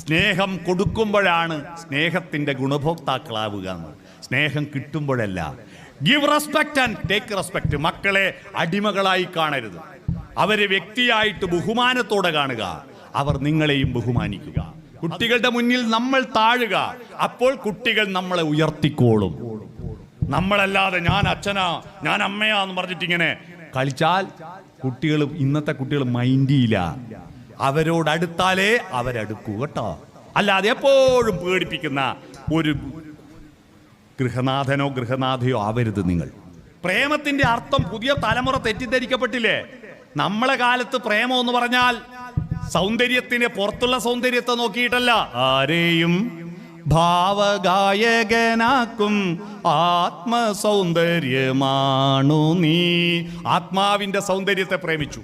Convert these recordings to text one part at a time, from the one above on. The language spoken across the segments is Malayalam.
സ്നേഹം കൊടുക്കുമ്പോഴാണ് സ്നേഹത്തിന്റെ ഗുണഭോക്താക്കളാവുക സ്നേഹം കിട്ടുമ്പോഴല്ല. Give respect and take respect മക്കളെ അടിമകളായി കാണരുത്. അവരെ വ്യക്തിയായിട്ട് ബഹുമാനത്തോടെ കാണുക. അവർ നിങ്ങളെയും ബഹുമാനിക്കുക. കുട്ടികളുടെ മുന്നിൽ നമ്മൾ താഴുക. അപ്പോൾ കുട്ടികൾ നമ്മളെ ഉയർത്തിക്കോളും. നമ്മളല്ലാതെ ഞാൻ അച്ഛനാ ഞാൻ അമ്മയാന്ന് പറഞ്ഞിട്ട് ഇങ്ങനെ കളിച്ചാൽ കുട്ടികൾ ഇന്നത്തെ കുട്ടികൾ മൈൻഡിയില്ല അവരോട് അടുത്താലേ അവരടുക്കൂ കേട്ടോ. അല്ലാതെ എപ്പോഴും പേടിപ്പിക്കുന്ന ഒരു ഗൃഹനാഥനോ ഗൃഹനാഥയോ ആവരുത് നിങ്ങൾ. പ്രേമത്തിന്റെ അർത്ഥം പുതിയ തലമുറ തെറ്റിദ്ധരിക്കപ്പെട്ടില്ലേ? നമ്മളെ കാലത്ത് പ്രേമം എന്ന് പറഞ്ഞാൽ സൗന്ദര്യത്തിന് പുറത്തുള്ള സൗന്ദര്യത്തെ നോക്കിയിട്ടല്ല. ആരെയും ഭാവഗായകനാക്കും. ആത്മസൗന്ദര്യമാണു നീ. ആത്മാവിന്റെ സൗന്ദര്യത്തെ പ്രേമിച്ചു.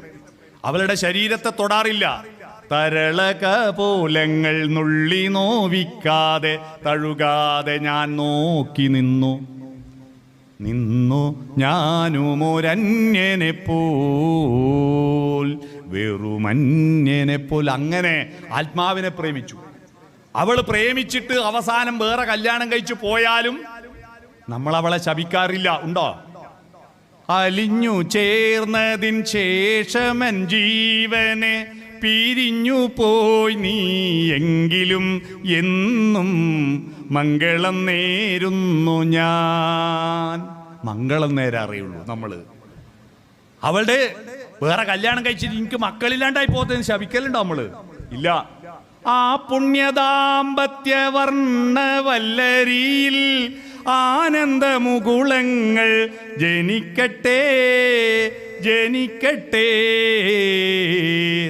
അവളുടെ ശരീരത്തെ തൊടാറില്ല. തരളകപോലങ്ങൾ നുള്ളി നോവിക്കാതെ തഴുകാതെ ഞാൻ നോക്കി നിന്നു. നിന്നു ഞാനുമൊരന്യനെ പോൽ വെറുമന്യനെ പോൽ അങ്ങനെ ആത്മാവിനെ പ്രേമിച്ചു. അവൾ പ്രേമിച്ചിട്ട് അവസാനം വേറെ കല്യാണം കഴിച്ചു പോയാലും നമ്മൾ അവളെ ശപിക്കാറില്ല. ഉണ്ടോ? അലിഞ്ഞു ചേർന്നതിൻ ശേഷമൻ ജീവനെ പിരിഞ്ഞു പോയി നീ എങ്കിലും എന്നും മംഗളം നേരുന്നു ഞാൻ. മംഗളം നേരെ അറിയുള്ളൂ നമ്മൾ അവളുടെ വേറെ കല്യാണം കഴിച്ചിട്ട് എനിക്ക് മക്കളില്ലാണ്ടായി പോകുന്നതിന് ശപിക്കലുണ്ടോ നമ്മൾ? ഇല്ല. ആ പുണ്യദാമ്പത്യ വർണവല്ലരിയിൽ ആനന്ദമുകുളങ്ങൾ ജനിക്കട്ടെ ജനിക്കട്ടെ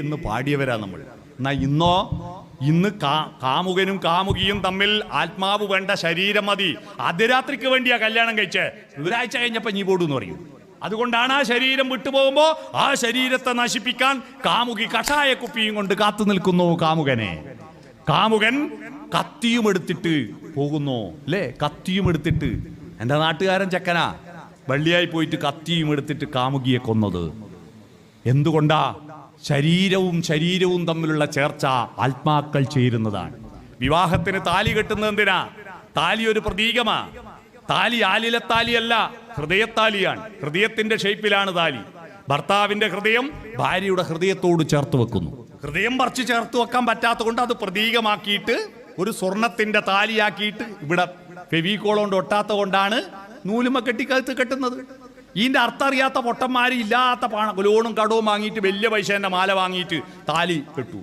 എന്ന് പാടിയവരാ നമ്മൾ. എന്നാ ഇന്നോ ഇന്ന് കാ- കാമുകനും കാമുകിയും തമ്മിൽ ആത്മാവ് വേണ്ട ശരീരം മതി. അർദ്ധരാത്രിക്ക് വേണ്ടിയാ കല്യാണം കഴിച്ച്. ഒരാഴ്ച കഴിഞ്ഞപ്പോ നീ പോടുന്ന് പറയും. അതുകൊണ്ടാണ് ആ ശരീരം വിട്ടുപോകുമ്പോ ആ ശരീരത്തെ നശിപ്പിക്കാൻ കാമുകി കഷായ കുപ്പിയും കൊണ്ട് കാത്തു നിൽക്കുന്നു കാമുകനെ. കാമുകൻ കത്തിയും എടുത്തിട്ട് പോകുന്നു. അല്ലേ കത്തിയും എടുത്തിട്ട്. എന്റെ നാട്ടുകാരൻ ചെക്കനാ. വള്ളിയായി പോയിട്ട് കത്തിയും എടുത്തിട്ട് കാമുകിയെ കൊന്നത്. എന്തുകൊണ്ടാ? ശരീരവും ശരീരവും തമ്മിലുള്ള ചേർച്ച ആത്മാക്കൾ ചേരുന്നതാണ്. വിവാഹത്തിന് താലി കെട്ടുന്നത് എന്തിനാ? താലി ഒരു പ്രതീകമാ. താലി ആലിലെ താലിയല്ല ഹൃദയത്താലിയാണ്. ഹൃദയത്തിന്റെ ഷേപ്പിലാണ് താലി. ഭർത്താവിന്റെ ഹൃദയം ഭാര്യയുടെ ഹൃദയത്തോട് ചേർത്ത് വെക്കുന്നു. ഹൃദയം പറിച്ച് ചേർത്ത് വെക്കാൻ പറ്റാത്തത് കൊണ്ട് അത് പ്രതീകമാക്കിയിട്ട് ഒരു സ്വർണത്തിന്റെ താലിയാക്കിയിട്ട് ഇവിടെ ഫെവിക്കോൾ കൊണ്ട് ഒട്ടാത്ത കൊണ്ടാണ് നൂലുമ കെട്ടിക്കകത്ത് കെട്ടുന്നത്. ഇതിന്റെ അർത്ഥം അറിയാത്ത പൊട്ടന്മാരില്ലാത്ത പാണ ലോണും കടവും വാങ്ങിയിട്ട് വലിയ പൈസേന്റെ മാല വാങ്ങിയിട്ട് താലി കെട്ടു.